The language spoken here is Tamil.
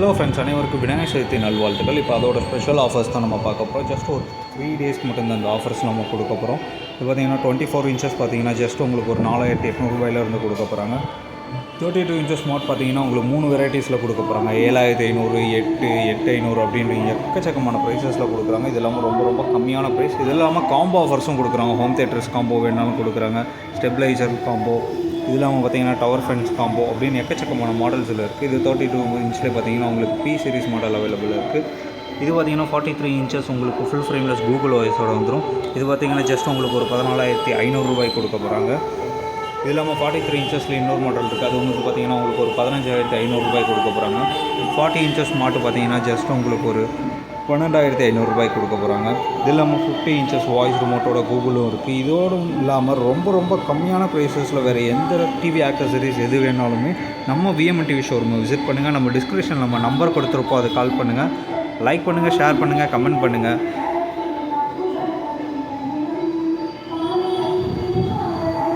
ஹலோ ஃப்ரெண்ட்ஸ் அனைவருக்கும் விநாயகர் சதுர்த்தி நல்வாழ்த்துக்கள். இப்போ அதோட ஸ்பெஷல் ஆஃபர்ஸ் தான் நம்ம பார்க்க போகிறோம் ஜஸ்ட் ஒரு த்ரீ டேஸ்க்கு மட்டும் அந்த ஆஃபர்ஸ் நம்ம கொடுக்க போகிறோம் இது பார்த்தீங்கன்னா டுவெண்ட்டி ஃபோர் இன்ச்சஸ் பார்த்தீங்கன்னா ஜஸ்ட் உங்களுக்கு ஒரு நாலாயிரத்தி எட்நூறுபாயிலேருந்து கொடுக்க போகிறாங்க தேர்ட்டி டூ இன்ச்சஸ் ஸ்மார்ட் பார்த்தீங்கன்னா உங்களுக்கு மூணு வெரைட்டிஸில் கொடுக்க போகிறாங்க ஏழாயிரத்தி ஐநூறு எட்டு எட்டு ஐநூறு அப்படின்ற எக்கச்சக்கமான ப்ரைஸஸில் கொடுக்குறாங்க. இது இல்லாமல் ரொம்ப ரொம்ப கம்மியான ப்ரைஸ் இது இல்லாமல் காம்போ ஆஃபர்ஸும் கொடுக்குறாங்க. ஹோம் தேட்டர்ஸ் காம்போ வேணாலும் கொடுக்குறாங்க. ஸ்டெபிளைசர் காம்போ இது இல்லாமல் பார்த்தீங்கன்னா டவர் ஃபென்ஸ் காம்போ அப்படின்னு எக்கச்சக்கமான மாடல்ஸில் இருக்குது. இது தேர்ட்டி டூ இன்ச்சில் பார்த்தீங்கன்னா உங்களுக்கு பி சீரிஸ் மாடல் அவைலபிள் இருக்குது. இது பார்த்தீங்கன்னா ஃபார்ட்டி த்ரீ இன்ச்சஸ் உங்களுக்கு ஃபுல் ஃப்ரேம்லெஸ் கூகுள் வாய்ஸோட வந்துடும் இது பார்த்தீங்கன்னா ஜஸ்ட் உங்களுக்கு ஒரு பதினாலாயிரத்தி ஐநூறுரூவாய்க்கு கொடுக்க போகிறாங்க இது இல்லாமல் ஃபார்ட்டி த்ரீ இன்ச்சஸில் இன்னொரு மாடல் இருக்குது. அது உங்களுக்கு பார்த்தீங்கன்னா உங்களுக்கு ஒரு பதினஞ்சாயிரத்தி ஐநூறுரூபாய் கொடுக்க போகிறாங்க ஃபார்ட்டி இன்ச்சஸ் மாட்டு பார்த்தீங்கன்னா ஜஸ்ட் உங்களுக்கு ஒரு பன்னெண்டாயிரத்தி ஐநூறுரூபாய்க்கு கொடுக்க போகிறாங்க இது இல்லாமல் ஃபிஃப்டி இன்ச்சஸ் வாய்ஸ் ரிமோட்டோட கூகுளும் இருக்குது இதோடும் இல்லாமல் ரொம்ப ரொம்ப கம்மியான ப்ரைஸஸில் வேறு எந்த டிவி ஆக்சசரிஸ் எது வேணாலுமே நம்ம விஎம்என் டிவி ஷோரூமை விசிட் பண்ணுங்கள் நம்ம டிஸ்கிரிப்ஷனில் நம்ம நம்பர் கொடுத்துருப்போம். அதை கால் பண்ணுங்கள் லைக் பண்ணுங்கள் ஷேர் பண்ணுங்கள் கமெண்ட் பண்ணுங்கள்